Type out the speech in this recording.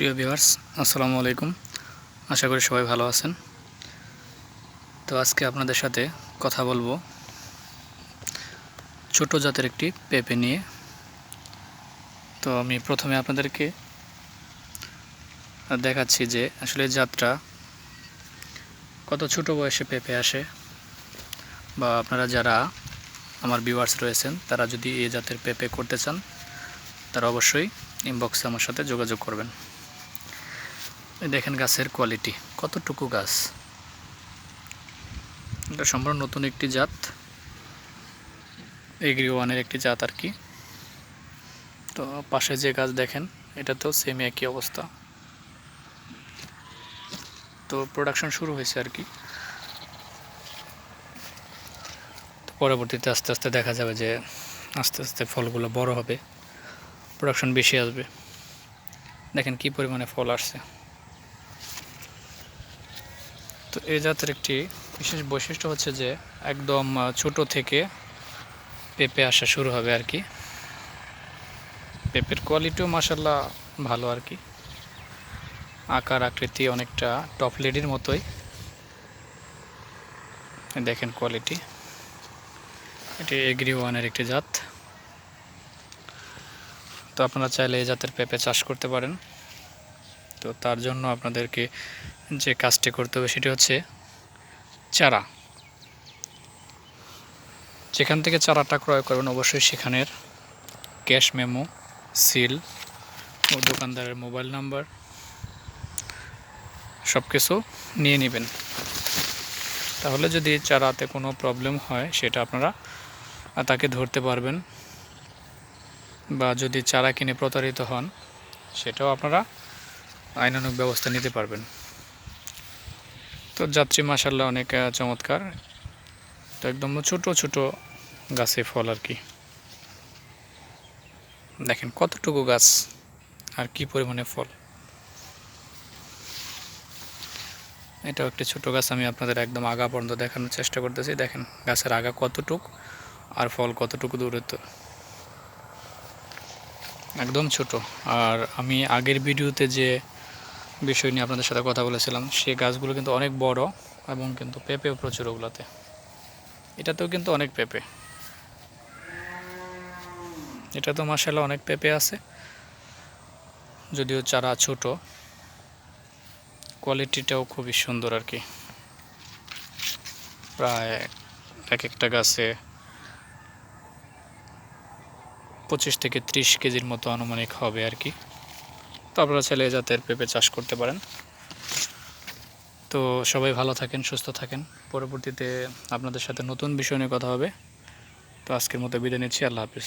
প্রিয় ভিউয়ার্স, আসসালামু আলাইকুম। আশা করি সবাই ভালো আছেন। তো আজকে আপনাদের সাথে কথা বলব ছোট জাতের একটি পেঁপে নিয়ে। তো আমি প্রথমে আপনাদেরকে দেখাচ্ছি যে আসলে জাতটা কত ছোট বয়সে পেঁপে আসে বা আপনারা যারা আমার ভিউয়ার্স রয়েছেন, তারা যদি এই জাতের পেঁপে করতে চান, তারা অবশ্যই ইনবক্সে আমার সাথে যোগাযোগ করবেন। দেখেন গাছের কোয়ালিটি কতটুকু গাছ? এটা সম্পূর্ণ নতুন একটি জাত। এগ্রি ওয়ানের একটি জাত আর কি। তো পাশে যে গাছ দেখেন, এটাতেও সেম একই অবস্থা। তো প্রোডাকশন শুরু হয়েছে আর কি। তো পরবর্তীতে আস্তে আস্তে দেখা যাবে যে আস্তে আস্তে ফলগুলো বড় হবে প্রোডাকশন বেশি আসবে। দেখেন কি পরিমাণে ফল আসছে। তো এই জাতের একটি বিশেষ বৈশিষ্ট্য হচ্ছে যে একদম ছোট থেকে পেঁপে আসা শুরু হবে আর কি। পেঁপের কোয়ালিটিও মাসাল্লাহ ভালো আর কি। আকার, আকৃতি অনেকটা টপ লেডির মতোই। দেখেন কোয়ালিটি এটি এগ্রি ওয়ানের একটি জাত। তো আপনারা চাইলে এই জাতের পেঁপে চাষ করতে পারেন। তো তার জন্য আপনাদেরকে যে কাজটি করতে হবে সেটি হচ্ছে চারা। যেখান থেকে চারাটা ক্রয় করবেন অবশ্যই সেখানের ক্যাশ মেমো, সিল, ও দোকানদারের মোবাইল নাম্বার সব কিছু নিয়ে নেবেন। তাহলে যদি চারাতে কোনো প্রবলেম হয় সেটা আপনারা তাকে ধরতে পারবেন বা যদি চারা কিনে প্রতারিত হন সেটাও আপনারা আইনানুক ব্যবস্থা নিতে পারবেন। তো যাত্রী মাসাল্লাহ অনেক চমৎকার। তো একদম ছোট ছোট গাছে ফল আর কি। দেখেন কতটুকু গাছ আর কি পরিমাণে ফল। এটাও একটি ছোট গাছ, আমি আপনাদের একদম আগা পর্যন্ত দেখানোর চেষ্টা করতেছি। দেখেন গাছের আগা কতটুক আর ফল কতটুকু দূরত্ব। একদম ছোট। আর আমি আগের ভিডিওতে যে বিষয় নিয়ে আপনাদের সাথে কথা বলেছিলাম। সেই গাছগুলো কিন্তু অনেক বড় এবং কিন্তু পেঁপেও প্রচুর ওগুলোতে। এটাতেও কিন্তু অনেক পেঁপে। এটা তো মাসাল্লাহ অনেক পেঁপে আছে। যদিও চারা ছোট, কোয়ালিটিটাও খুবই সুন্দর আর কি। প্রায় এক একটা গাছে পঁচিশ থেকে ত্রিশ কেজির মতো আনুমানিক হবে আর কি। তো আপনারা চাইলে জাতের পেঁপে চাষ করতে পারেন। তো সবাই ভালো থাকেন, সুস্থ থাকেন। পরবর্তীতে আপনাদের সাথে নতুন বিষয় নিয়ে কথা হবে। তো আজকের মতো বিদায় নিচ্ছি, আল্লাহ হাফিজ।